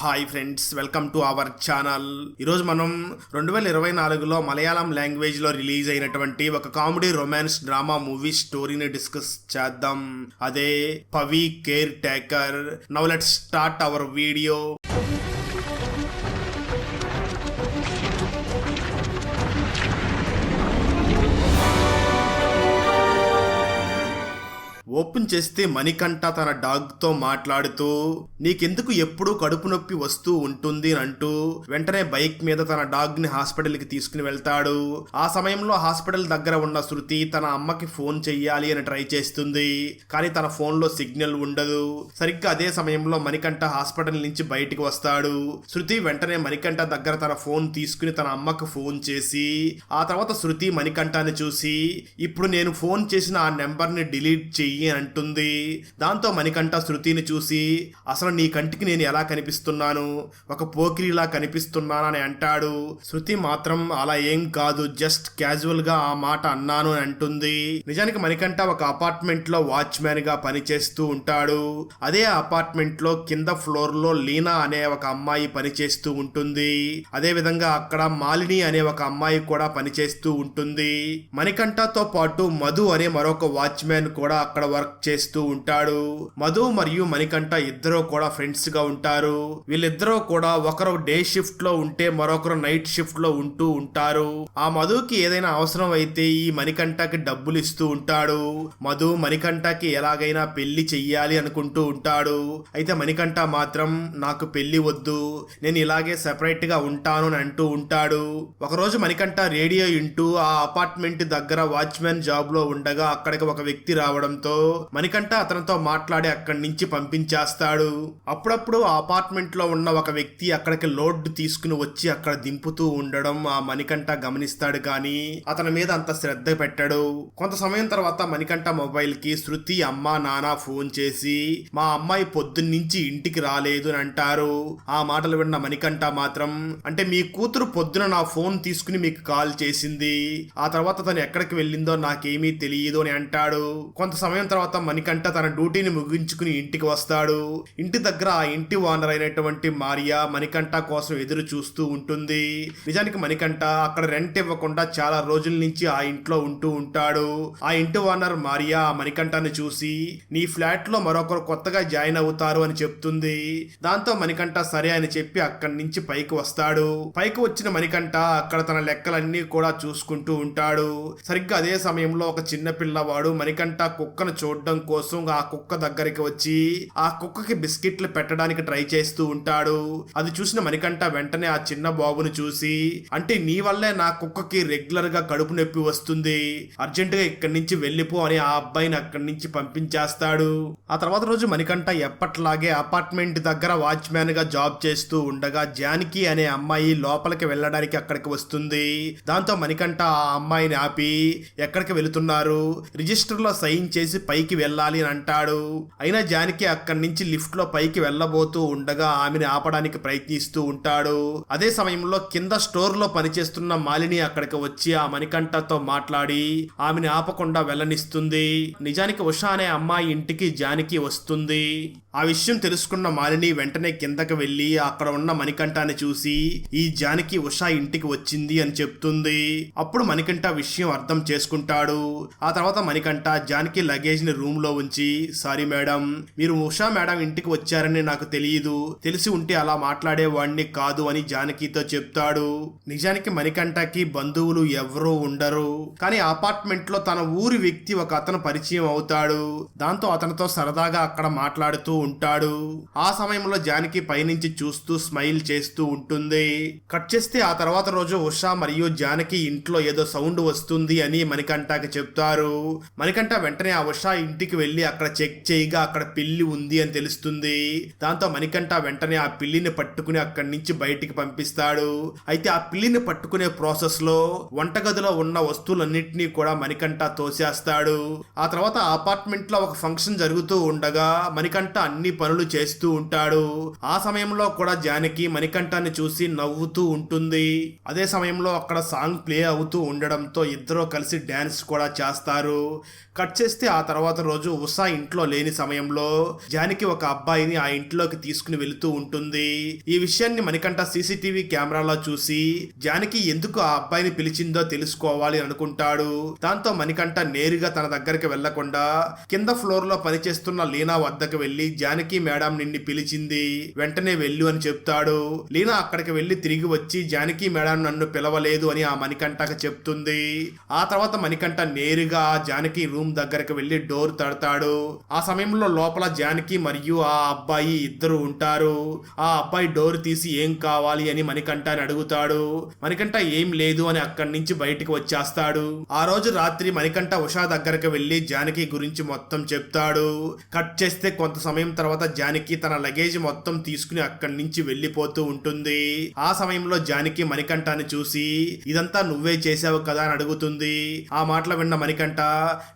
Hi friends welcome to our channel. ఈరోజు మనం రెండు వేల ఇరవై నాలుగులో మలయాళం లాంగ్వేజ్లో రిలీజ్ అయినటువంటి ఒక కామెడీ రొమాన్స్ డ్రామా మూవీ స్టోరీని డిస్కస్ చేద్దాం. అదే Pavi caretaker now let start our video. Open చేస్తే మణికంఠ తన డాగ్తో మాట్లాడుతూ నీకెందుకు ఎప్పుడూ కడుపు నొప్పి వస్తూ ఉంటుంది అని అంటూ వెంటనే బైక్ మీద తన డాగ్ని హాస్పిటల్కి తీసుకుని వెళ్తాడు. ఆ సమయంలో హాస్పిటల్ దగ్గర ఉన్న శృతి తన అమ్మకి ఫోన్ చెయ్యాలి అని ట్రై చేస్తుంది. కానీ తన ఫోన్లో సిగ్నల్ ఉండదు. సరిగ్గా అదే సమయంలో మణికంఠ హాస్పిటల్ నుంచి బయటికి వస్తాడు. శృతి వెంటనే మణికంఠ దగ్గర తన ఫోన్ తీసుకుని తన అమ్మకు ఫోన్ చేసి ఆ తర్వాత శృతి మణికంఠాన్ని చూసి ఇప్పుడు నేను ఫోన్ చేసిన ఆ నెంబర్ని డిలీట్ చెయ్యి. అని అంటుంది. దాంతో మణికంఠ శృతిని చూసి అసలు నీ కంటికి నేను ఎలా కనిపిస్తున్నాను? ఒక పోకిరిలా కనిపిస్తున్నానని అని అంటాడు. శృతి మాత్రం అలా ఏం కాదు జస్ట్ క్యాజువల్గా ఆ మాట అన్నాను అని అంటుంది. నిజానికి మణికంఠ ఒక అపార్ట్మెంట్లో వాచ్మెన్గా పనిచేస్తూ ఉంటాడు. అదే అపార్ట్మెంట్లో కింద ఫ్లోర్లో లీనా అనే ఒక అమ్మాయి పనిచేస్తూ ఉంటుంది. అదే విధంగా అక్కడ మాలిని అనే ఒక అమ్మాయి కూడా పనిచేస్తూ ఉంటుంది. మణికంఠతో పాటు మధు అనే మరొక వాచ్మెన్ కూడా అక్కడ వర్క్ చేస్తూ ఉంటాడు. మధు మరియు మణికంఠ ఇద్దరూ కూడా ఫ్రెండ్స్గా ఉంటారు. వీళ్ళిద్దరూ కూడా ఒకరు డే షిఫ్ట్లో ఉంటే మరొకరు నైట్ షిఫ్ట్లో ఉంటూ ఉంటారు. ఆ మధుకి ఏదైనా అవసరం అయితే ఈ మణికంఠకి డబ్బులు ఇస్తూ ఉంటాడు. మధు మణికంఠకి ఎలాగైనా పెళ్ళి చెయ్యాలి అనుకుంటూ ఉంటాడు. అయితే మణికంఠ మాత్రం నాకు పెళ్ళి వద్దు. నేను ఇలాగే సెపరేట్గా ఉంటాను అని అంటూ ఉంటాడు. ఒకరోజు మణికంఠ రేడియో వింటూ ఆ అపార్ట్మెంట్ దగ్గర వాచ్మెన్ జాబ్లో ఉండగా అక్కడికి ఒక వ్యక్తి రావడంతో మణికంఠ అతనితో మాట్లాడి అక్కడి నుంచి పంపించేస్తాడు. అప్పుడప్పుడు ఆ అపార్ట్మెంట్లో ఉన్న ఒక వ్యక్తి అక్కడికి లోడ్ తీసుకుని వచ్చి అక్కడ దింపుతూ ఉండడం ఆ మణికంఠ గమనిస్తాడు కానీ అతని మీద అంత శ్రద్ధ పెట్టాడు. కొంత సమయం తర్వాత మణికంఠ మొబైల్కి శృతి అమ్మ నాన్న ఫోన్ చేసి మా అమ్మాయి పొద్దున్నుంచి ఇంటికి రాలేదు అని అంటారు. ఆ మాటలు విన్న మణికంఠ మాత్రం అంటే మీ కూతురు పొద్దున నా ఫోన్ తీసుకుని మీకు కాల్ చేసింది. ఆ తర్వాత తను ఎక్కడికి వెళ్ళిందో నాకేమీ తెలియదు అని అంటాడు. కొంత సమయం తర్వాత మణికంఠ తన డ్యూటీని ముగించుకుని ఇంటికి వస్తాడు. ఇంటి దగ్గర ఆ ఇంటి ఓనర్ అయినటువంటి మారియా మణికంఠ కోసం ఎదురు చూస్తూ ఉంటుంది. నిజానికి మణికంఠ అక్కడ రెంట్ ఇవ్వకుండా చాలా రోజుల నుంచి ఆ ఇంట్లో ఉంటూ ఉంటాడు. ఆ ఇంటి ఓనర్ మారియా ఆ మణికంఠని చూసి నీ ఫ్లాట్లో మరొకరు కొత్తగా జాయిన్ అవుతారు అని చెప్తుంది. దాంతో మణికంఠ సరే అని చెప్పి అక్కడి నుంచి పైకి వస్తాడు. పైకి వచ్చిన మణికంఠ అక్కడ తన లెక్కలన్నీ కూడా చూసుకుంటూ ఉంటాడు. సరిగ్గా అదే సమయంలో ఒక చిన్న పిల్లవాడు మణికంఠ కుక్కను చూడడం కోసం ఆ కుక్క దగ్గరికి వచ్చి ఆ కుక్కకి బిస్కెట్లు పెట్టడానికి ట్రై చేస్తూ ఉంటాడు. అది చూసిన మణికంఠ వెంటనే ఆ చిన్న బాబును చూసి అంటే నీ వల్లే నా కుక్కకి రెగ్యులర్గా కడుపు నొప్పి వస్తుంది. అర్జెంట్గా ఇక్కడి నుంచి వెళ్ళిపో అని ఆ అబ్బాయిని అక్కడి నుంచి పంపించేస్తాడు. ఆ తర్వాత రోజు మణికంఠ ఎప్పట్లాగే అపార్ట్మెంట్ దగ్గర వాచ్మ్యాన్గా జాబ్ చేస్తూ ఉండగా జానకి అనే అమ్మాయి లోపలికి వెళ్ళడానికి అక్కడికి వస్తుంది. దాంతో మణికంఠ ఆ అమ్మాయిని ఆపి ఎక్కడికి వెళుతున్నారు? రిజిస్టర్లో సైన్ చేసి పైకి వెళ్ళాలి అని అంటాడు. అయినా జానకి అక్కడి నుంచి లిఫ్ట్లో పైకి వెళ్ళబోతూ ఉండగా ఆమెను ఆపడానికి ప్రయత్నిస్తూ ఉంటాడు. అదే సమయంలో కింద స్టోర్లో పనిచేస్తున్న మాలిని అక్కడికి వచ్చి ఆ మణికంఠతో మాట్లాడి ఆమెను ఆపకుండా వెళ్ళనిస్తుంది. నిజానికి ఉషా అనే అమ్మాయి ఇంటికి జానకి వస్తుంది. ఆ విషయం తెలుసుకున్న మాలిని వెంటనే కిందకి వెళ్ళి అక్కడ ఉన్న మణికంఠాన్ని చూసి ఈ జానకి ఉషా ఇంటికి వచ్చింది అని చెప్తుంది. అప్పుడు మణికంఠ విషయం అర్థం చేసుకుంటాడు. ఆ తర్వాత మణికంఠ జానకి లగేజ్ లగేజ్ని రూమ్లో ఉంచి సారీ మేడం మీరు ఉషా మేడం ఇంటికి వచ్చారని నాకు తెలియదు తెలిసి ఉంటే అలా మాట్లాడేవాడిని కాదు అని జానకితో చెప్తాడు. నిజానికి మణికంఠకి బంధువులు ఎవరూ ఉండరు. కానీ అపార్ట్మెంట్లో తన ఊరి వ్యక్తి ఒక అతను పరిచయం అవుతాడు. దాంతో అతనితో సరదాగా అక్కడ మాట్లాడుతూ ఉంటాడు. ఆ సమయంలో జానకి పైనుంచి చూస్తూ స్మైల్ చేస్తూ ఉంటుంది. కట్ చేస్తే ఆ తర్వాత రోజు ఉషా మరియు జానకి ఇంట్లో ఏదో సౌండ్ వస్తుంది అని మణికంఠకి చెప్తారు. మణికంఠ వెంటనే ఆ ఇంటికి వెళ్ళి అక్కడ చెక్ చేయగా అక్కడ పిల్లి ఉంది అని తెలుస్తుంది. దాంతో మణికంఠ వెంటనే ఆ పిల్లిని పట్టుకుని అక్కడి నుంచి బయటికి పంపిస్తాడు. అయితే ఆ పిల్లిని పట్టుకునే ప్రాసెస్లో వంటగదిలో ఉన్న వస్తువులన్నింటినీ కూడా మణికంఠ తోసేస్తాడు. ఆ తర్వాత అపార్ట్మెంట్లో ఒక ఫంక్షన్ జరుగుతూ ఉండగా మణికంఠ అన్ని పనులు చేస్తూ ఉంటాడు. ఆ సమయంలో కూడా జానకి మణికంఠాన్ని చూసి నవ్వుతూ ఉంటుంది. అదే సమయంలో అక్కడ సాంగ్ ప్లే అవుతూ ఉండడంతో ఇద్దరూ కలిసి డ్యాన్స్ కూడా చేస్తారు. కట్ చేస్తే ఆ తర్వాత రోజు ఉషా ఇంట్లో లేని సమయంలో జానికి ఒక అబ్బాయిని ఆ ఇంట్లోకి తీసుకుని వెళుతూ ఉంటుంది. ఈ విషయాన్ని మణికంఠ సీసీటీవీ కెమెరాలో చూసి జానికి ఎందుకు ఆ అబ్బాయిని పిలిచిందో తెలుసుకోవాలి అనుకుంటాడు. దాంతో మణికంఠ నేరుగా తన దగ్గరికి వెళ్ళకుండా కింద ఫ్లోర్లో పనిచేస్తున్న లీనా వద్దకు వెళ్ళి జానకి మేడం నిన్ను పిలిచింది. వెంటనే వెళ్ళు అని చెప్తాడు. లీనా అక్కడికి వెళ్ళి తిరిగి వచ్చి జానకి మేడం నన్ను పిలవలేదు అని ఆ మణికంఠకు చెప్తుంది. ఆ తర్వాత మణికంఠ నేరుగా ఆ జానకి రూమ్ దగ్గరికి వెళ్ళి డోర్ తడతాడు. ఆ సమయంలో లోపల జానకి మరియు ఆ అబ్బాయి ఇద్దరు ఉంటారు. ఆ అబ్బాయి డోర్ తీసి ఏం కావాలి అని మణికంఠని అడుగుతాడు. మణికంఠ ఏం లేదు అని అక్కడి నుంచి బయటికి వచ్చేస్తాడు. ఆ రోజు రాత్రి మణికంఠ ఉషా దగ్గరకు వెళ్ళి జానకి గురించి మొత్తం చెప్తాడు. కట్ చేస్తే కొంత సమయం తర్వాత జానకి తన లగేజ్ మొత్తం తీసుకుని అక్కడి నుంచి వెళ్ళిపోతూ ఉంటుంది. ఆ సమయంలో జానకి మణికంఠని చూసి ఇదంతా నువ్వే చేసావు కదా అని అడుగుతుంది. ఆ మాటలు విన్న మణికంఠ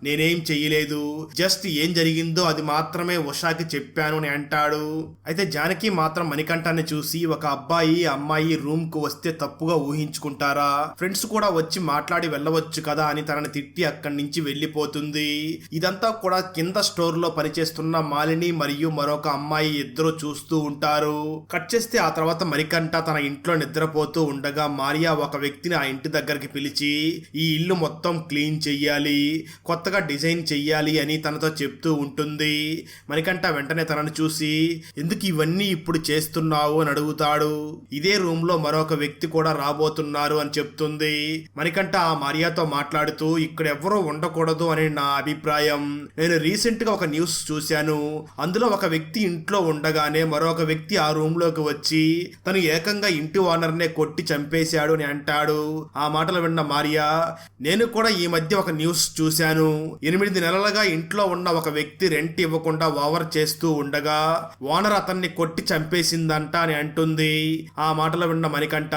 నేనే చెయ్యలేదు. జస్ట్ ఏం జరిగిందో అది మాత్రమే ఉషాకి చెప్పాను అని అంటాడు. అయితే జానకి మాత్రం మణికంఠాన్ని చూసి ఒక అబ్బాయి అమ్మాయి రూమ్కు వస్తే తప్పుగా ఊహించుకుంటారా? ఫ్రెండ్స్ కూడా వచ్చి మాట్లాడి వెళ్ళవచ్చు కదా అని తనని తిట్టి అక్కడి నుంచి వెళ్ళిపోతుంది. ఇదంతా కూడా కింద స్టోర్లో పనిచేస్తున్న మాలిని మరియు మరొక అమ్మాయి ఇద్దరు చూస్తూ ఉంటారు. కట్ చేస్తే ఆ తర్వాత మణికంఠ తన ఇంట్లో నిద్రపోతూ ఉండగా మారియా ఒక వ్యక్తిని ఆ ఇంటి దగ్గరికి పిలిచి ఈ ఇల్లు మొత్తం క్లీన్ చెయ్యాలి. కొత్తగా డిజైన్ చెయ్యాలి అని తనతో చెప్తూ ఉంటుంది. మణికంఠ వెంటనే తనను చూసి ఎందుకు ఇవన్నీ ఇప్పుడు చేస్తున్నావు? అని అడుగుతాడు. ఇదే రూమ్లో మరొక వ్యక్తి కూడా రాబోతున్నారు అని చెప్తుంది. మణికంఠ ఆ మారియాతో మాట్లాడుతూ ఇక్కడ ఎవరూ ఉండకూడదు అని నా అభిప్రాయం. నేను రీసెంట్గా ఒక న్యూస్ చూశాను. అందులో ఒక వ్యక్తి ఇంట్లో ఉండగానే మరొక వ్యక్తి ఆ రూమ్లోకి వచ్చి తను ఏకంగా ఇంటి ఓనర్ నే కొట్టి చంపేశాడు అని అంటాడు. ఆ మాటలు విన్న మారియా నేను కూడా ఈ మధ్య ఒక న్యూస్ చూశాను. ఎనిమిది నెలలుగా ఇంట్లో ఉన్న ఒక వ్యక్తి రెంట్ ఇవ్వకుండా ఓవర్ చేస్తూ ఉండగా ఓనర్ అతన్ని కొట్టి చంపేసిందంట అని అంటుంది. ఆ మాటలు విన్న మణికంట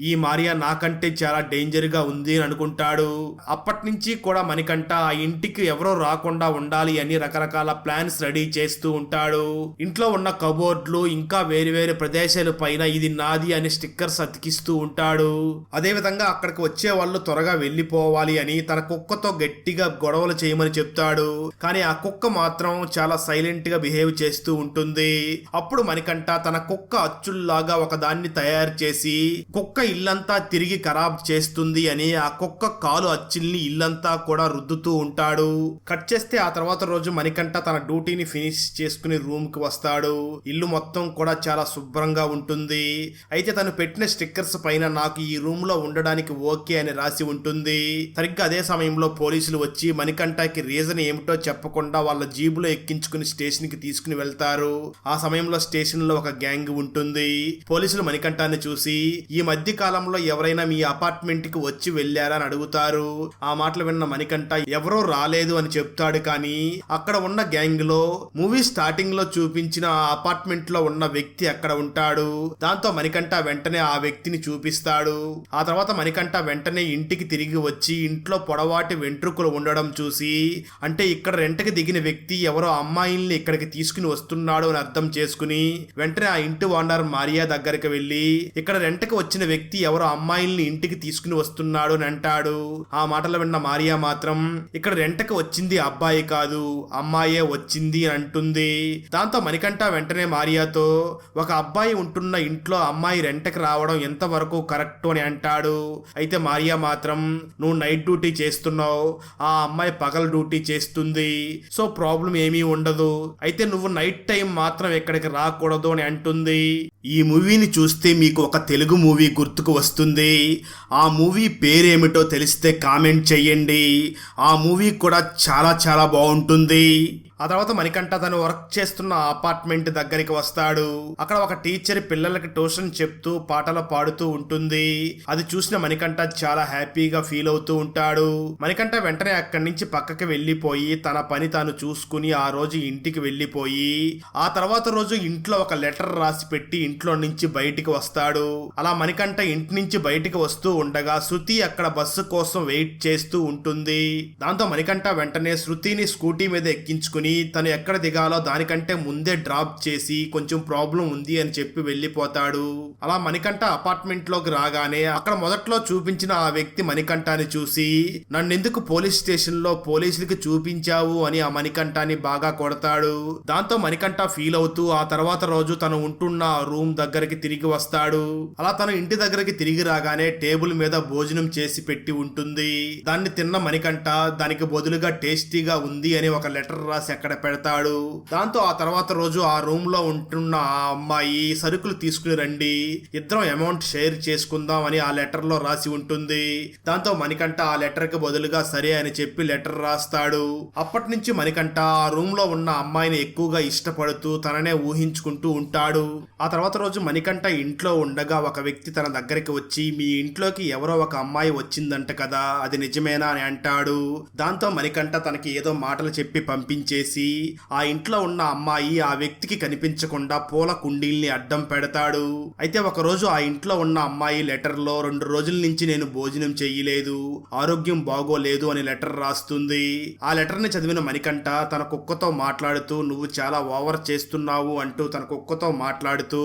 ఈ మారియా నాకంటే చాలా డేంజర్గా ఉంది అని అనుకుంటాడు. అప్పటి నుంచి కూడా మణికంట ఆ ఇంటికి ఎవరో రాకుండా ఉండాలి అని రకరకాల ప్లాన్స్ రెడీ చేస్తూ ఉంటాడు. ఇంట్లో ఉన్న కబోర్డ్లు ఇంకా వేరు వేరు ప్రదేశాల పైన ఇది నాది అని స్టిక్కర్స్ అతికిస్తూ ఉంటాడు. అదే విధంగా అక్కడికి వచ్చే వాళ్ళు త్వరగా వెళ్ళిపోవాలి అని తన కుక్కతో గట్టిగా గొడవలు చేయమని చెప్తాడు. కానీ ఆ కుక్క మాత్రం చాలా సైలెంట్గా బిహేవ్ చేస్తూ ఉంటుంది. అప్పుడు మణికంఠ తన కుక్క అచ్చుల్లాగా ఒక దాన్ని తయారు చేసి కుక్క ఇల్లంతా తిరిగి ఖరాబ్ చేస్తుంది అని ఆ కుక్క కాలు అచ్చుల్ని ఇల్లంతా కూడా రుద్దుతూ ఉంటాడు. కట్ చేస్తే ఆ తర్వాత రోజు మణికంఠ తన డ్యూటీని ఫినిష్ చేసుకుని రూమ్కి వస్తాడు. ఇల్లు మొత్తం కూడా చాలా శుభ్రంగా ఉంటుంది. అయితే తను పెట్టిన స్టిక్కర్స్ పైన నాకు ఈ రూమ్లో ఉండడానికి ఓకే అని రాసి ఉంటుంది. సరిగ్గా అదే సమయంలో పోలీసులు వచ్చి మణికంఠకి రీజన్ ఏమిటో చెప్పకుండా వాళ్ళ జీబులో ఎక్కించుకుని స్టేషన్కి తీసుకుని వెళ్తారు. ఆ సమయంలో స్టేషన్లో ఒక గ్యాంగ్ ఉంటుంది. పోలీసులు మణికంఠాన్ని చూసి ఈ మధ్య కాలంలో ఎవరైనా మీ అపార్ట్మెంట్కి వచ్చి వెళ్ళారా? అని అడుగుతారు. ఆ మాటలు విన్న మణికంఠ ఎవరో రాలేదు అని చెప్తాడు. కానీ అక్కడ ఉన్న గ్యాంగ్లో మూవీ స్టార్టింగ్లో చూపించిన ఆ అపార్ట్మెంట్లో ఉన్న వ్యక్తి అక్కడ ఉంటాడు. దాంతో మణికంఠ వెంటనే ఆ వ్యక్తిని చూపిస్తాడు. ఆ తర్వాత మణికంఠ వెంటనే ఇంటికి తిరిగి వచ్చి ఇంట్లో పొడవాటి వెంట్రుకలు ఉండడం చూసి చూసి అంటే ఇక్కడ రెంటకి దిగిన వ్యక్తి ఎవరో అమ్మాయిల్ని ఇక్కడికి తీసుకుని వస్తున్నాడు అని అర్థం చేసుకుని వెంటనే ఆ ఇంటి ఓనర్ మారియా దగ్గరికి వెళ్ళి ఇక్కడ రెంటకి వచ్చిన వ్యక్తి ఎవరో అమ్మాయిల్ని ఇంటికి తీసుకుని వస్తున్నాడు అని అంటాడు. ఆ మాటలు విన్న మారియా మాత్రం ఇక్కడ రెంటకి వచ్చింది అబ్బాయి కాదు అమ్మాయే వచ్చింది అని అంటుంది. దాంతో మణికంఠ వెంటనే మారియాతో ఒక అబ్బాయి ఉంటున్న ఇంట్లో అమ్మాయి రెంటకి రావడం ఎంతవరకు కరెక్ట్ అని అంటాడు. అయితే మారియా మాత్రం నువ్వు నైట్ డ్యూటీ చేస్తున్నావు ఆ అమ్మాయి పగల డ్యూటీ చేస్తుంది. సో ప్రాబ్లం ఏమీ ఉండదు. అయితే నువ్వు నైట్ టైం మాత్రం ఇక్కడికి రాకూడదు అని అంటుంది. ఈ మూవీని చూస్తే మీకు ఒక తెలుగు మూవీ గుర్తుకు వస్తుంది. ఆ మూవీ పేరేమిటో తెలిస్తే కామెంట్ చెయ్యండి ఆ మూవీ కూడా చాలా చాలా బాగుంటుంది. ఆ తర్వాత మణికంఠ తను వర్క్ చేస్తున్న అపార్ట్మెంట్ దగ్గరికి వస్తాడు. అక్కడ ఒక టీచర్ పిల్లలకి ట్యూషన్ చెప్తూ పాటలు పాడుతూ ఉంటుంది. అది చూసిన మణికంఠ చాలా హ్యాపీగా ఫీల్ అవుతూ ఉంటాడు. మణికంఠ వెంటనే అక్కడి నుంచి పక్కకి వెళ్ళిపోయి తన పని తాను చూసుకుని ఆ రోజు ఇంటికి వెళ్ళిపోయి ఆ తర్వాత రోజు ఇంట్లో ఒక లెటర్ రాసి పెట్టి ఇంట్లో నుంచి బయటికి వస్తాడు. అలా మణికంఠ ఇంటి నుంచి బయటికి వస్తూ ఉండగా శృతి అక్కడ బస్సు కోసం వెయిట్ చేస్తూ ఉంటుంది. దాంతో మణికంఠ వెంటనే శృతిని స్కూటీ మీద ఎక్కించుకుని ని తను ఎక్కడ దిగాలో దానికంటే ముందే డ్రాప్ చేసి కొంచెం ప్రాబ్లం ఉంది అని చెప్పి వెళ్ళిపోతాడు. అలా మణికంఠ అపార్ట్మెంట్లోకి రాగానే అక్కడ మొదట్లో చూపించిన ఆ వ్యక్తి మణికంఠాన్ని చూసి నన్నెందుకు పోలీస్ స్టేషన్లో పోలీసులకి చూపించావు? అని ఆ మణికంఠాన్ని బాగా కొడతాడు. దాంతో మణికంఠ ఫీల్ అవుతూ ఆ తర్వాత రోజు తను ఉంటున్న రూమ్ దగ్గరికి తిరిగి వస్తాడు. అలా తను ఇంటి దగ్గరికి తిరిగి రాగానే టేబుల్ మీద భోజనం చేసి పెట్టి ఉంటుంది. దాన్ని తిన్న మణికంఠ దానికి బదులుగా టేస్టీగా ఉంది అని ఒక లెటర్ రాసి అక్కడ పెడతాడు? దాంతో ఆ తర్వాత రోజు ఆ రూమ్లో ఉంటున్న ఆ అమ్మాయి సరుకులు తీసుకుని రండి ఇద్దరం అమౌంట్ షేర్ చేసుకుందాం అని ఆ లెటర్లో రాసి ఉంటుంది. దాంతో మణికంఠ ఆ లెటర్కి బదులుగా సరే అని చెప్పి లెటర్ రాస్తాడు. అప్పటి నుంచి మణికంఠ ఆ రూమ్లో ఉన్న అమ్మాయిని ఎక్కువగా ఇష్టపడుతూ తననే ఊహించుకుంటూ ఉంటాడు. ఆ తర్వాత రోజు మణికంఠ ఇంట్లో ఉండగా ఒక వ్యక్తి తన దగ్గరికి వచ్చి మీ ఇంట్లోకి ఎవరో ఒక అమ్మాయి వచ్చిందంట కదా అది నిజమేనా? అని అంటాడు. దాంతో మణికంఠ తనకి ఏదో మాటలు చెప్పి పంపించేసి ఆ ఇంట్లో ఉన్న అమ్మాయి ఆ వ్యక్తికి కనిపించకుండా పూల కుండీల్ని అడ్డం పెడతాడు. అయితే ఒక రోజు ఆ ఇంట్లో ఉన్న అమ్మాయి లెటర్లో రెండు రోజుల నుంచి నేను భోజనం చెయ్యలేదు ఆరోగ్యం బాగోలేదు అని లెటర్ రాస్తుంది. ఆ లెటర్ని చదివిన మణికంఠ తన కుక్కతో మాట్లాడుతూ నువ్వు చాలా ఓవర్ చేస్తున్నావు అంటూ తన కుక్కతో మాట్లాడుతూ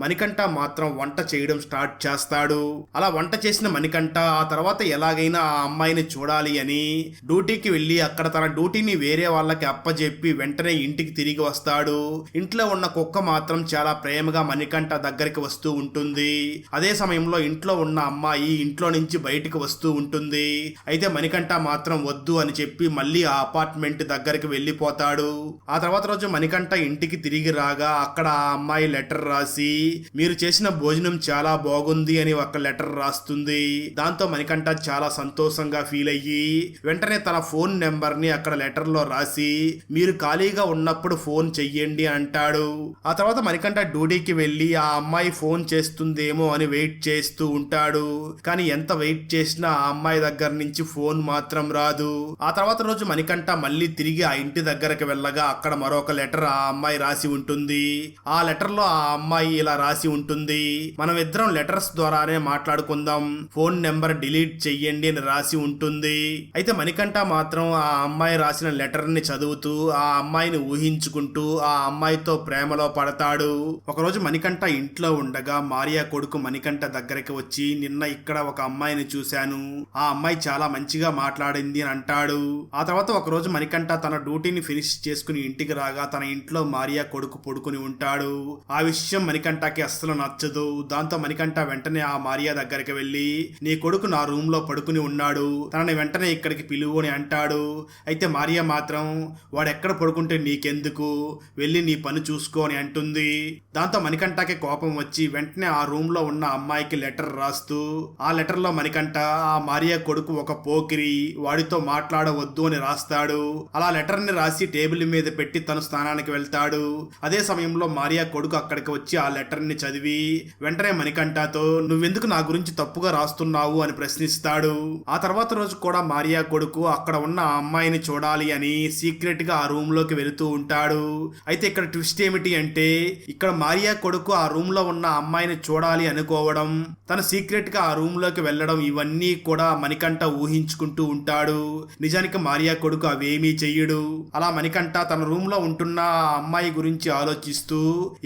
మణికంఠ మాత్రం వంట చేయడం స్టార్ట్ చేస్తాడు. అలా వంట చేసిన మణికంఠ ఆ తర్వాత ఎలాగైనా ఆ అమ్మాయిని చూడాలి అని డ్యూటీకి వెళ్ళి అక్కడ తన డ్యూటీని వేరే వాళ్ళకి అప్ప చెప్పి వెంటనే ఇంటికి తిరిగి వస్తాడు. ఇంట్లో ఉన్న కుక్క మాత్రం చాలా ప్రేమగా మణికంఠ దగ్గరికి వస్తూ ఉంటుంది. అదే సమయంలో ఇంట్లో ఉన్న అమ్మాయి ఇంట్లో నుంచి బయటికి వస్తూ ఉంటుంది. అయితే మణికంఠ మాత్రం వద్దు అని చెప్పి మళ్ళీ ఆ అపార్ట్మెంట్ దగ్గరికి వెళ్ళిపోతాడు. ఆ తర్వాత రోజు మణికంఠ ఇంటికి తిరిగి రాగా అక్కడ ఆ అమ్మాయి లెటర్ రాసి మీరు చేసిన భోజనం చాలా బాగుంది అని ఒక లెటర్ రాస్తుంది. దాంతో మణికంఠ చాలా సంతోషంగా ఫీల్ అయ్యి వెంటనే తన ఫోన్ నెంబర్ని అక్కడ లెటర్లో రాసి మీరు ఖాళీగా ఉన్నప్పుడు ఫోన్ చెయ్యండి అంటాడు. ఆ తర్వాత మణికంఠ డ్యూటీకి వెళ్ళి ఆ అమ్మాయి ఫోన్ చేస్తుందేమో అని వెయిట్ చేస్తూ ఉంటాడు. కానీ ఎంత వెయిట్ చేసినా ఆ అమ్మాయి దగ్గర నుంచి ఫోన్ మాత్రం రాదు. ఆ తర్వాత రోజు మణికంఠ మళ్ళీ తిరిగి ఆ ఇంటి దగ్గరకు వెళ్ళగా అక్కడ మరొక లెటర్ ఆ అమ్మాయి రాసి ఉంటుంది. ఆ లెటర్లో ఆ అమ్మాయి ఇలా రాసి ఉంటుంది. మనం ఇద్దరం లెటర్స్ ద్వారానే మాట్లాడుకుందాం. ఫోన్ నెంబర్ డిలీట్ చెయ్యండి అని రాసి ఉంటుంది. అయితే మణికంఠ మాత్రం ఆ అమ్మాయి రాసిన లెటర్ని చదువుతూ ఆ అమ్మాయిని ఊహించుకుంటూ ఆ అమ్మాయితో ప్రేమలో పడతాడు. ఒకరోజు మణికంఠ ఇంట్లో ఉండగా మారియా కొడుకు మణికంఠ దగ్గరికి వచ్చి నిన్న ఇక్కడ ఒక అమ్మాయిని చూశాను. ఆ అమ్మాయి చాలా మంచిగా మాట్లాడింది అని అంటాడు. ఆ తర్వాత ఒకరోజు మణికంఠ తన డ్యూటీని ఫినిష్ చేసుకుని ఇంటికి రాగా తన ఇంట్లో మారియా కొడుకు పడుకుని ఉంటాడు. ఆ విషయం మణికంఠకి అస్సలు నచ్చదు. దాంతో మణికంఠ వెంటనే ఆ మారియా దగ్గరికి వెళ్ళి నీ కొడుకు నా రూమ్లో పడుకుని ఉన్నాడు. తనని వెంటనే ఇక్కడికి పిలువు అని అంటాడు. అయితే మారియా మాత్రం వాడు ఎక్కడ పడుకుంటే నీకెందుకు? వెళ్ళి నీ పని చూసుకో అని అంటుంది. దాంతో మణికంఠకి కోపం వచ్చి వెంటనే ఆ రూమ్లో ఉన్న అమ్మాయికి లెటర్ రాస్తూ ఆ లెటర్లో మణికంఠ ఆ మారియా కొడుకు ఒక పోకిరి వాడితో మాట్లాడవద్దు అని రాస్తాడు. అలా లెటర్ని రాసి టేబుల్ మీద పెట్టి తను స్థానానికి వెళ్తాడు. అదే సమయంలో మారియా కొడుకు అక్కడికి వచ్చి ఆ లెటర్ని చదివి వెంటనే మణికంఠతో నువ్వెందుకు నా గురించి తప్పుగా రాస్తున్నావు? అని ప్రశ్నిస్తాడు. ఆ తర్వాత రోజు కూడా మారియా కొడుకు అక్కడ ఉన్న ఆ అమ్మాయిని చూడాలి అని సీక్రెట్గా ఆ రూమ్లోకి వెళుతూ ఉంటాడు. అయితే ఇక్కడ ట్విస్ట్ ఏమిటి అంటే ఇక్కడ మారియా కొడుకు ఆ రూమ్లో ఉన్న అమ్మాయిని చూడాలి అనుకోవడం తన సీక్రెట్గా ఆ రూమ్లోకి వెళ్ళడం ఇవన్నీ కూడా మణికంఠ ఊహించుకుంటూ ఉంటాడు. నిజానికి మారియా కొడుకు అవేమీ చెయ్యడు. అలా మణికంఠ తన రూమ్లో ఉంటున్న ఆ అమ్మాయి గురించి ఆలోచిస్తూ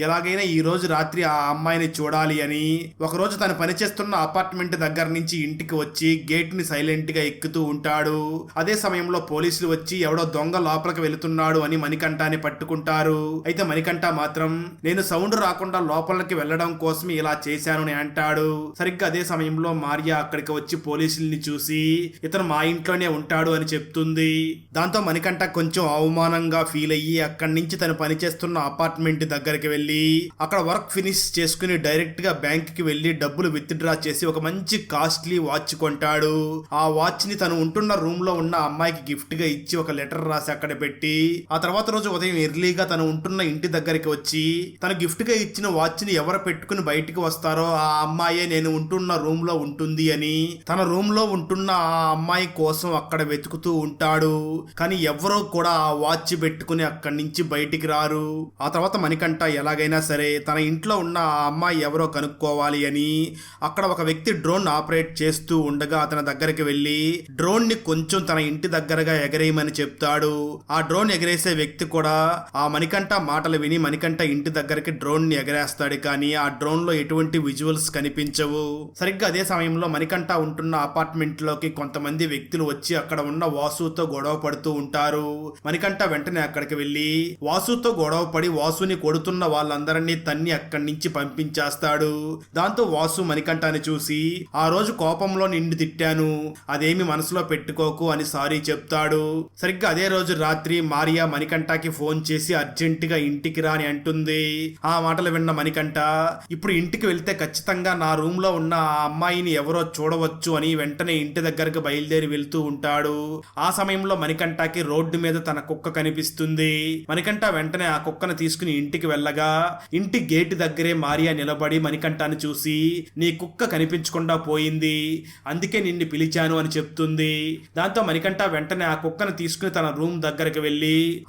ఎలాగైనా ఈ రోజు రాత్రి ఆ అమ్మాయిని చూడాలి అని ఒకరోజు తను పనిచేస్తున్న అపార్ట్మెంట్ దగ్గర నుంచి ఇంటికి వచ్చి గేట్ని సైలెంట్గా ఎక్కుతూ ఉంటాడు. అదే సమయంలో పోలీసులు వచ్చి ఎవడో దొంగ లోపలికి వెళుతున్నాడు అని మణికంఠాన్ని పట్టుకుంటారు. అయితే మణికంఠ మాత్రం నేను సౌండ్ రాకుండా లోపలికి వెళ్ళడం కోసం ఇలా చేశాను అని అంటాడు. సరిగ్గా అదే సమయంలో మార్య అక్కడికి వచ్చి పోలీసుల్ని చూసి ఇతను మా ఇంట్లోనే ఉంటాడు అని చెప్తుంది. దాంతో మణికంఠ కొంచెం అవమానంగా ఫీల్ అయ్యి అక్కడి నుంచి తను పనిచేస్తున్న అపార్ట్మెంట్ దగ్గరికి వెళ్ళి అక్కడ వర్క్ ఫినిష్ చేసుకుని డైరెక్ట్గా బ్యాంక్కి వెళ్ళి డబ్బులు విత్ డ్రా చేసి ఒక మంచి కాస్ట్లీ వాచ్ కొంటాడు. ఆ వాచ్ని తను ఉంటున్న రూమ్లో ఉన్న అమ్మాయికి గిఫ్ట్గా ఇచ్చి ఒక లెటర్ రాసి అక్కడ పెట్టి ఆ తర్వాత రోజు ఉదయం ఎర్లీగా తను ఉంటున్న ఇంటి దగ్గరికి వచ్చి తన గిఫ్ట్గా ఇచ్చిన వాచ్ని ఎవరు పెట్టుకుని బయటికి వస్తారో ఆ అమ్మాయే నేను ఉంటున్న రూమ్లో ఉంటుంది అని తన రూమ్లో ఉంటున్న ఆ అమ్మాయి కోసం అక్కడ వెతుకుతూ ఉంటాడు. కానీ ఎవరో కూడా ఆ వాచ్ పెట్టుకుని అక్కడి నుంచి బయటికి రారు. ఆ తర్వాత మణికంఠ ఎలాగైనా సరే తన ఇంట్లో ఉన్న ఆ అమ్మాయి ఎవరో కనుక్కోవాలి అని అక్కడ ఒక వ్యక్తి డ్రోన్ ఆపరేట్ చేస్తూ ఉండగా అతని దగ్గరికి వెళ్ళి డ్రోన్ని కొంచెం తన ఇంటి దగ్గరగా ఎగరేయమని చెప్తాడు. ఆ డ్రోన్ డ్రోన్ ఎగరేసే వ్యక్తి కూడా ఆ మణికంఠ మాటలు విని మణికంఠ ఇంటి దగ్గరికి డ్రోన్ని ఎగరేస్తాడు కానీ ఆ డ్రోన్లో ఎటువంటి విజువల్స్ కనిపించవు. సరిగ్గా అదే సమయంలో మణికంఠ ఉంటున్న అపార్ట్మెంట్లోకి కొంతమంది వ్యక్తులు వచ్చి అక్కడ ఉన్న వాసుతో గొడవ పడుతూ ఉంటారు. మణికంఠ వెంటనే అక్కడికి వెళ్ళి వాసుతో గొడవ పడి వాసుని కొడుతున్న వాళ్ళందరినీ తన్ని అక్కడి నుంచి పంపించేస్తాడు. దాంతో వాసు మణికంఠని చూసి ఆ రోజు కోపంలో నిండి తిట్టాను. అదేమి మనసులో పెట్టుకోకు అని సారీ చెప్తాడు. సరిగ్గా అదే రోజు రాత్రి మారియా మణికంఠకి ఫోన్ చేసి అర్జెంటుగా ఇంటికి రాని అంటుంది. ఆ మాటలు విన్న మణికంఠ ఇప్పుడు ఇంటికి వెళ్తే ఖచ్చితంగా నా రూమ్లో ఉన్న ఆ అమ్మాయిని ఎవరో చూడవచ్చు అని వెంటనే ఇంటి దగ్గరకు బయలుదేరి వెళ్తూ ఉంటాడు. ఆ సమయంలో మణికంఠకి రోడ్డు మీద తన కుక్క కనిపిస్తుంది. మణికంఠ వెంటనే ఆ కుక్కను తీసుకుని ఇంటికి వెళ్ళగా ఇంటి గేటు దగ్గరే మారియా నిలబడి మణికంఠాన్ని చూసి నీ కుక్క కనిపించకుండా పోయింది. అందుకే నిన్ను పిలిచాను అని చెప్తుంది. దాంతో మణికంఠ వెంటనే ఆ కుక్కను తీసుకుని తన రూమ్ దగ్గరికి వెళ్ళి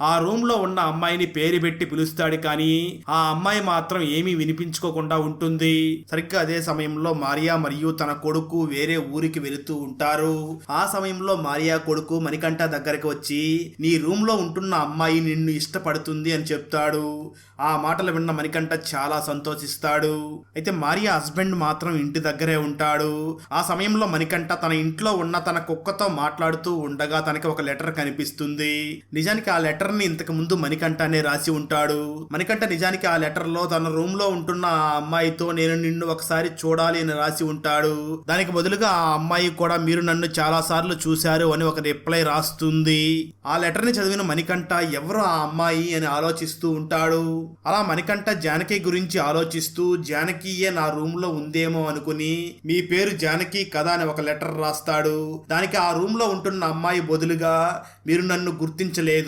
ఆ రూమ్లో ఉన్న అమ్మాయిని పేరు పెట్టి పిలుస్తాడు కానీ ఆ అమ్మాయి మాత్రం ఏమీ వినిపించుకోకుండా ఉంటుంది. సరిగ్గా అదే సమయంలో మారియా మరియు తన కొడుకు వేరే ఊరికి వెళుతూ ఉంటారు. ఆ సమయంలో మారియా కొడుకు మణికంఠ దగ్గరకు వచ్చి నీ రూమ్లో ఉంటున్న అమ్మాయి నిన్ను ఇష్టపడుతుంది అని చెప్తాడు. ఆ మాటలు విన్న మణికంఠ చాలా సంతోషిస్తాడు. అయితే మారియా హస్బెండ్ మాత్రం ఇంటి దగ్గరే ఉంటాడు. ఆ సమయంలో మణికంఠ తన ఇంట్లో ఉన్న తన కుక్కతో మాట్లాడుతూ ఉండగా తనకి ఒక లెటర్ కనిపిస్తుంది. నిజానికి ఆ లెటర్ని ఇంతకు ముందు మణికంఠనే రాసి ఉంటాడు. మణికంఠ నిజానికి ఆ లెటర్లో తన రూమ్లో ఉంటున్న ఆ అమ్మాయితో నేను నిన్ను ఒకసారి చూడాలి అని రాసి ఉంటాడు. దానికి బదులుగా ఆ అమ్మాయి కూడా మీరు నన్ను చాలా సార్లు చూశారు అని ఒక రిప్లై రాస్తుంది. ఆ లెటర్ని చదివిన మణికంఠ ఎవరు ఆ అమ్మాయి? అని ఆలోచిస్తూ ఉంటాడు. అలా మణికంఠ జానకి గురించి ఆలోచిస్తూ జానకియే నా రూమ్లో ఉందేమో అనుకుని మీ పేరు జానకి కదా అని ఒక లెటర్ రాస్తాడు. దానికి ఆ రూమ్లో ఉంటున్న అమ్మాయి బదులుగా మీరు నన్ను గుర్తించలేదు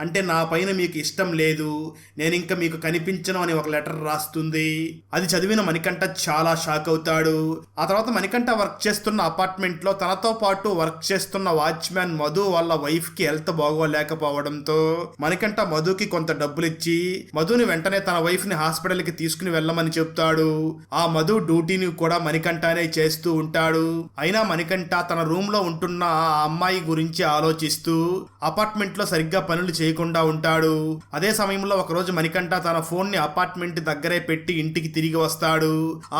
అంటే నా పైన మీకు ఇష్టం లేదు. నేను ఇంకా మీకు కనిపించను అని ఒక లెటర్ రాస్తుంది. అది చదివిన మణికంఠ చాలా షాక్ అవుతాడు. ఆ తర్వాత మణికంఠ వర్క్ చేస్తున్న అపార్ట్మెంట్లో తనతో పాటు వర్క్ చేస్తున్న వాచ్మ్యాన్ మధు వాళ్ళ వైఫ్కి హెల్త్ బాగోలేకపోవడంతో మణికంఠ మధుకి కొంత డబ్బులు ఇచ్చి మధుని వెంటనే తన వైఫ్ని హాస్పిటల్కి తీసుకుని వెళ్ళమని చెప్తాడు. ఆ మధు డ్యూటీని కూడా మణికంఠనే చేస్తూ ఉంటాడు. అయినా మణికంఠ తన రూమ్లో ఉంటున్న ఆ అమ్మాయి గురించి ఆలోచిస్తూ అపార్ట్మెంట్లో సరిగ్గా పనులు చేయకుండా ఉంటాడు. అదే సమయంలో ఒకరోజు మణికంఠ తన ఫోన్ని అపార్ట్మెంట్ దగ్గరే పెట్టి ఇంటికి తిరిగి వస్తాడు.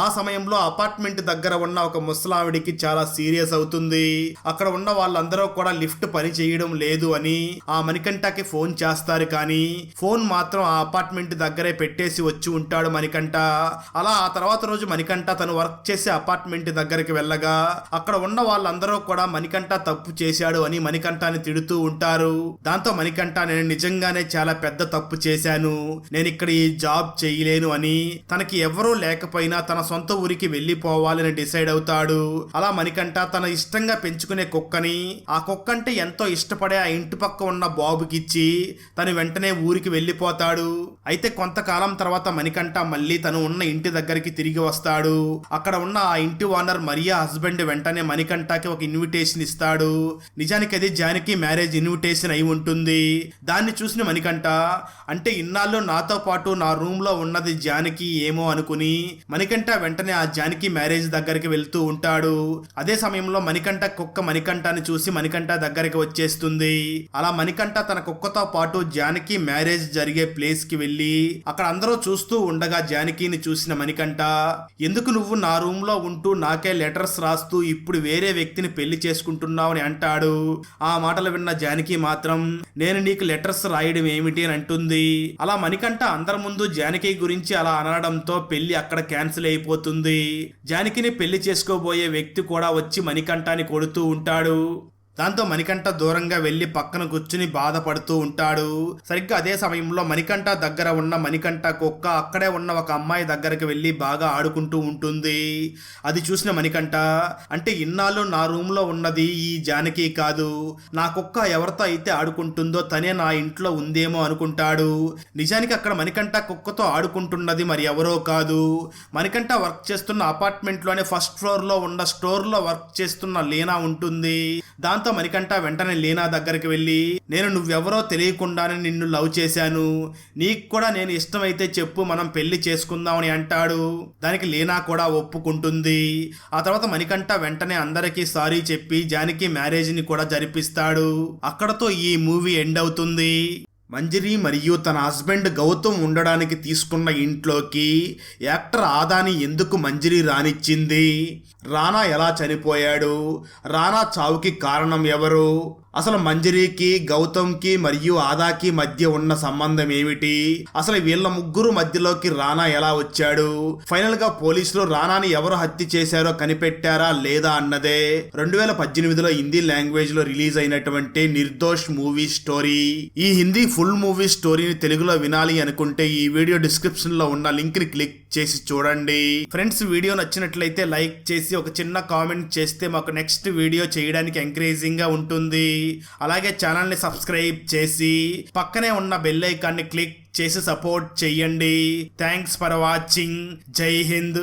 ఆ సమయంలో అపార్ట్మెంట్ దగ్గర ఉన్న ఒక ముసలావిడికి చాలా సీరియస్ అవుతుంది. అక్కడ ఉన్న వాళ్ళందరూ కూడా లిఫ్ట్ పని చేయడం లేదు అని ఆ మణికంఠకి ఫోన్ చేస్తారు కానీ ఫోన్ మాత్రం ఆ అపార్ట్మెంట్ దగ్గరే పెట్టేసి వచ్చి ఉంటాడు మణికంఠ. అలా ఆ తర్వాత రోజు మణికంఠ తను వర్క్ చేసే అపార్ట్మెంట్ దగ్గరికి వెళ్ళగా అక్కడ ఉన్న వాళ్ళందరూ కూడా మణికంఠ తప్పు చేశాడు అని మణికంఠాన్ని తిడుతూ ఉంటారు. దాంతో మణికంఠ నేను నిజంగానే చాలా పెద్ద తప్పు చేశాను. నేను ఇక్కడ ఈ జాబ్ చేయలేను అని తనకి ఎవరూ లేకపోయినా తన సొంత ఊరికి వెళ్ళిపోవాలని డిసైడ్ అవుతాడు. అలా మణికంఠ తన ఇష్టంగా పెంచుకునే కుక్కని ఆ కుక్క అంటే ఎంతో ఇష్టపడే ఆ ఇంటి పక్క ఉన్న బాబుకి ఇచ్చి తను వెంటనే ఊరికి వెళ్ళిపోతాడు. అయితే కొంతకాలం తర్వాత మణికంఠ మళ్ళీ తను ఉన్న ఇంటి దగ్గరికి తిరిగి వస్తాడు. అక్కడ ఉన్న ఆ ఇంటి ఓనర్ మరియా హస్బెండ్ వెంటనే మణికంఠకి ఒక ఇన్విటేషన్ ఇస్తాడు. నిజానికి అది జానికి మ్యారేజ్ ఇన్విటేషన్ అయి ఉంటుంది. దాన్ని చూసిన మణికంఠ అంటే ఇన్నాళ్ళు నాతో పాటు నా రూమ్లో ఉన్నది జానకి ఏమో అనుకుని మణికంఠ వెంటనే ఆ జానకి మ్యారేజ్ దగ్గరికి వెళ్తూ ఉంటాడు. అదే సమయంలో మణికంఠ కుక్క మణికంఠని చూసి మణికంఠ దగ్గరికి వచ్చేస్తుంది. అలా మణికంఠ తన కుక్కతో పాటు జానకి మ్యారేజ్ జరిగే ప్లేస్కి వెళ్ళి అక్కడ అందరూ చూస్తూ ఉండగా జానకిని చూసిన మణికంఠ ఎందుకు నువ్వు నా రూమ్లో ఉంటూ నాకే లెటర్స్ రాస్తూ ఇప్పుడు వేరే వ్యక్తిని పెళ్ళి చేసుకుంటున్నావు? అని అంటాడు. ఆ మాటలు విన్న జానకి మాత్రం నేను నీకు లెటర్స్ రాయడం ఏమిటి అని అంటుంది. అలా మణికంఠ అందరి ముందు జానకి గురించి అలా అనడంతో పెళ్ళి అక్కడ క్యాన్సిల్ అయిపోతుంది. జానకిని పెళ్ళి చేసుకోబోయే వ్యక్తి కూడా వచ్చి మణికంఠాన్ని కొడుతూ ఉంటాడు. దాంతో మణికంఠ దూరంగా వెళ్ళి పక్కన కూర్చుని బాధపడుతూ ఉంటాడు. సరిగ్గా అదే సమయంలో మణికంఠ దగ్గర ఉన్న మణికంఠ కుక్క అక్కడే ఉన్న ఒక అమ్మాయి దగ్గరికి వెళ్ళి బాగా ఆడుకుంటూ ఉంటుంది. అది చూసిన మణికంఠ అంటే ఇన్నాళ్ళు నా రూమ్లో ఉన్నది ఈ జానకి కాదు. నా కుక్క ఎవరితో అయితే ఆడుకుంటుందో తనే నా ఇంట్లో ఉందేమో అనుకుంటాడు. నిజానికి అక్కడ మణికంఠ కుక్కతో ఆడుకుంటున్నది మరి ఎవరో కాదు. మణికంఠ వర్క్ చేస్తున్న అపార్ట్మెంట్లోనే ఫస్ట్ ఫ్లోర్లో ఉన్న స్టోర్లో వర్క్ చేస్తున్న లీనా ఉంటుంది. దాంతో దాంతో మణికంఠ వెంటనే లీనా దగ్గరికి వెళ్ళి నేను నువ్వెవరో తెలియకుండానే నిన్ను లవ్ చేశాను. నీకు కూడా నేను ఇష్టమైతే చెప్పు మనం పెళ్ళి చేసుకుందామని అంటాడు. దానికి లీనా కూడా ఒప్పుకుంటుంది. ఆ తర్వాత మణికంఠ వెంటనే అందరికీ సారీ చెప్పి జానకి మ్యారేజ్ని కూడా జరిపిస్తాడు. అక్కడతో ఈ మూవీ ఎండ్ అవుతుంది. మంజరి మరియు తన హస్బెండ్ గౌతమ్ ఉండడానికి తీసుకున్న ఇంట్లోకి యాక్టర్ ఆదాని ఎందుకు మంజరి రానిచ్చింది? రానా ఎలా చనిపోయాడు? రానా చావుకి కారణం ఎవరు? అసలు మంజరీకి గౌతమ్కి మరియు ఆదాకి మధ్య ఉన్న సంబంధం ఏమిటి? అసలు వీళ్ళ ముగ్గురు మధ్యలోకి రానా ఎలా వచ్చాడు? ఫైనల్గా పోలీసులు రానాని ఎవరు హత్య చేశారో కనిపెట్టారా లేదా అన్నదే. రెండు వేల పద్దెనిమిదిలో హిందీ లాంగ్వేజ్లో రిలీజ్ అయినటువంటి నిర్దోష్ మూవీ స్టోరీ. ఈ హిందీ ఫుల్ మూవీ స్టోరీని తెలుగులో వినాలి అనుకుంటే ఈ వీడియో డిస్క్రిప్షన్లో ఉన్న లింక్ని క్లిక్ చేసి చూడండి. ఫ్రెండ్స్ వీడియో నచ్చినట్లయితే లైక్ చేసి ఒక చిన్న కామెంట్ చేస్తే మాకు నెక్స్ట్ వీడియో చేయడానికి ఎంకరేజింగ్గా ఉంటుంది. అలాగే ఛానల్ని సబ్స్క్రైబ్ చేసి పక్కనే ఉన్న బెల్ ఐకాన్ని క్లిక్ చేసి సపోర్ట్ చెయ్యండి. థ్యాంక్స్ ఫర్ వాచింగ్ జై హింద్